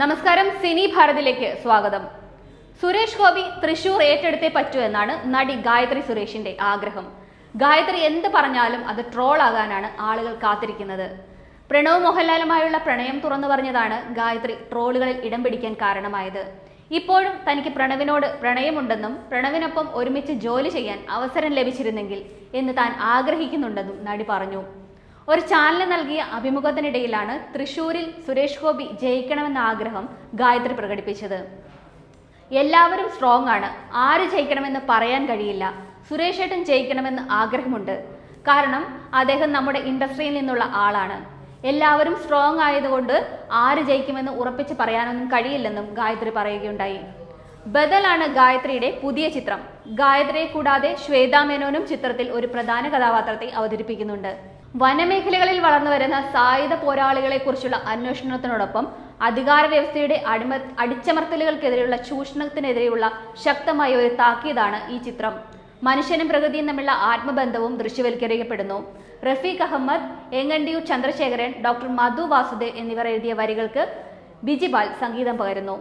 നമസ്കാരം സിനി ഭാരതിലേക്ക് സ്വാഗതം. സുരേഷ് ഗോപി തൃശൂർ ഏറ്റെടുത്തേ പറ്റൂ എന്നാണ് നടി ഗായത്രി സുരേഷിന്റെ ആഗ്രഹം. ഗായത്രി എന്ത് പറഞ്ഞാലും അത് ട്രോൾ ആകാനാണ് ആളുകൾ കാത്തിരിക്കുന്നത്. പ്രണവ് മോഹൻലാലുമായുള്ള പ്രണയം തുറന്നു പറഞ്ഞതാണ് ഗായത്രി ട്രോളുകളിൽ ഇടം പിടിക്കാൻ കാരണമായത്. ഇപ്പോഴും തനിക്ക് പ്രണവിനോട് പ്രണയമുണ്ടെന്നും പ്രണവിനൊപ്പം ഒരുമിച്ച് ജോലി ചെയ്യാൻ അവസരം ലഭിച്ചിരുന്നെങ്കിൽ എന്ന് താൻ ആഗ്രഹിക്കുന്നുണ്ടെന്നും നടി പറഞ്ഞു. ഒരു ചാനലിന് നൽകിയ അഭിമുഖത്തിനിടയിലാണ് തൃശൂരിൽ സുരേഷ് ഗോപി ജയിക്കണമെന്ന ആഗ്രഹം ഗായത്രി പ്രകടിപ്പിച്ചത്. എല്ലാവരും സ്ട്രോങ് ആണ്. ആര് ജയിക്കണമെന്ന് പറയാൻ കഴിയില്ല. സുരേഷ് ഏട്ടൻ ജയിക്കണമെന്ന് ആഗ്രഹമുണ്ട്. കാരണം അദ്ദേഹം നമ്മുടെ ഇൻഡസ്ട്രിയിൽ നിന്നുള്ള ആളാണ്. എല്ലാവരും സ്ട്രോങ് ആയതുകൊണ്ട് ആര് ജയിക്കുമെന്ന് ഉറപ്പിച്ച് പറയാനൊന്നും കഴിയില്ലെന്നും ഗായത്രി പറയുകയുണ്ടായി. ബദലാണ് ഗായത്രിയുടെ പുതിയ ചിത്രം. ഗായത്രിയെ കൂടാതെ ശ്വേതാ മേനോനും ചിത്രത്തിൽ ഒരു പ്രധാന കഥാപാത്രത്തെ അവതരിപ്പിക്കുന്നുണ്ട്. വനമേഖലകളിൽ വളർന്നു വരുന്ന സായുധ പോരാളികളെ കുറിച്ചുള്ള അന്വേഷണത്തിനോടൊപ്പം അധികാര വ്യവസ്ഥയുടെ അടിമ അടിച്ചമർത്തലുകൾക്കെതിരെയുള്ള ചൂഷണത്തിനെതിരെയുള്ള ശക്തമായ ഒരു താക്കീതാണ് ഈ ചിത്രം. മനുഷ്യനും പ്രകൃതിയും തമ്മിലുള്ള ആത്മബന്ധവും ദൃശ്യവൽക്കരിക്കപ്പെടുന്നു. റഫീഖ് അഹമ്മദ് എങ്ങണ്ടിയൂർ ചന്ദ്രശേഖരൻ ഡോക്ടർ മധു വാസുദേവ് എന്നിവർ എഴുതിയ വരികൾക്ക് ബിജിപാൽ സംഗീതം പകരുന്നു.